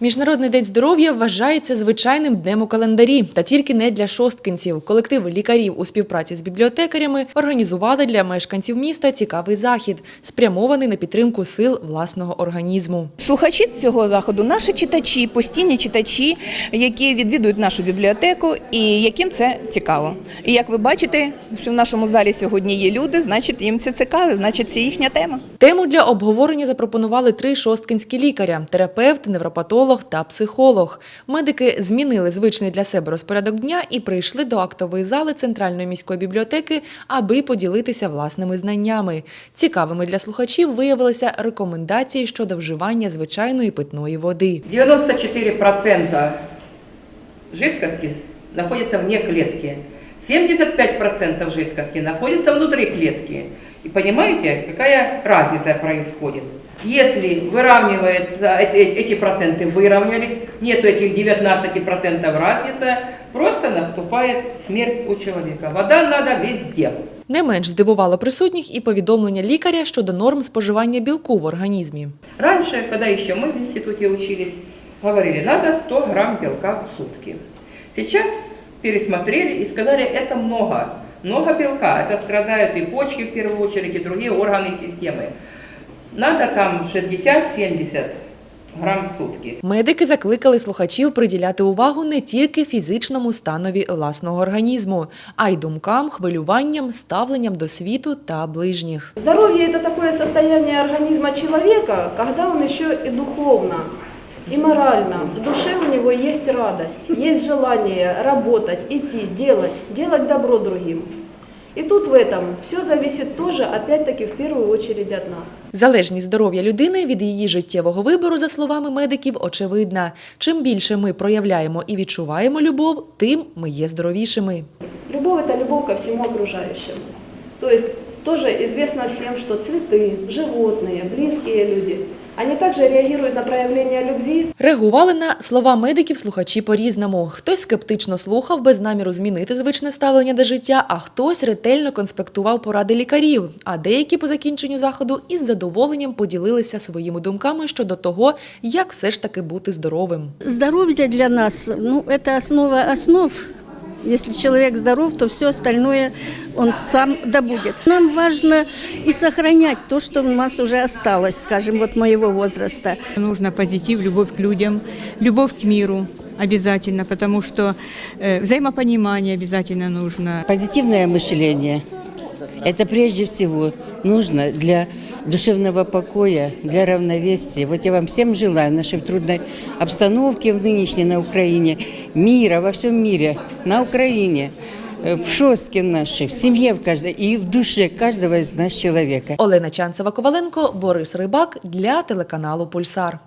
Міжнародний день здоров'я вважається звичайним днем у календарі, та тільки не для шосткинців. Колектив лікарів у співпраці з бібліотекарями організували для мешканців міста цікавий захід, спрямований на підтримку сил власного організму. Слухачі цього заходу наші читачі, постійні читачі, які відвідують нашу бібліотеку і яким це цікаво. І як ви бачите, що в нашому залі сьогодні є люди, значить їм це цікаво, значить це їхня тема. Тему для обговорення запропонували три шосткинські лікаря: терапевт, невропатолог та психолог. Медики змінили звичний для себе розпорядок дня і прийшли до актової зали центральної міської бібліотеки, аби поділитися власними знаннями. Цікавими для слухачів виявилися рекомендації щодо вживання звичайної питної води. 94% жидкости находится вне клетки. 75% жидкости находится внутри клетки. И понимаете, какая разница происходит? Если выравнивается, эти, эти проценты выровнялись, нету этих 19% разницы, просто наступает смерть у человека. Вода надо везде. Не менш здивувало присутніх і повідомлення лікаря щодо норм споживання білку в організмі. Раньше, когда еще мы в институте учились, говорили, надо 100 грамм белка в сутки. Сейчас пересмотрели и сказали, это много. Много белка, это страдают и почки в первую очередь, и другие органы и системы. Надо там 60-70 грамм в сутки. Медики закликали слухачів приділяти увагу не тільки фізичному станові власного організму, а й думкам, хвилюванням, ставленням до світу та ближніх. Здоровье – это такое состояние организма человека, когда он еще и духовно, и морально. В душе у него есть радость, есть желание работать, идти, делать, делать добро другим. И тут в этом все зависит тоже, опять-таки, в первую очередь от нас. Залежність здоров'я людини від її життєвого вибору, за словами медиків, очевидна. Чим більше ми проявляємо і відчуваємо любов, тим ми є здоровішими. Любовь – это любовь ко всему окружающему. То есть тоже известно всем, что цветы, животные, близкие люди, они также реагируют на проявление любви Реагували на слова медиків слухачі по-різному. Хтось скептично слухав без наміру змінити звичне ставлення до життя, а хтось ретельно конспектував поради лікарів. А деякі по закінченню заходу із задоволенням поділилися своїми думками щодо того, як все ж таки бути здоровим. Здоровье для нас, ну, это основа основ. Если человек здоров, то все остальное он сам добудет. Нам важно и сохранять то, что у нас уже осталось, скажем, вот моего возраста. Нужно позитив, любовь к людям, любовь к миру обязательно, потому что э, взаимопонимание обязательно нужно. Позитивное мышление – это прежде всего нужно для душевного покоя, для равновесия. Вот я вам всем желаю в нашей трудной обстановке в нынешней на Украине, мира во всем мире, на Украине, э, в шостке нашей, в семье в каждой и в душе каждого из нас человека. Олена Чанцева Коваленко, Борис Рибак для телеканалу Пульсар.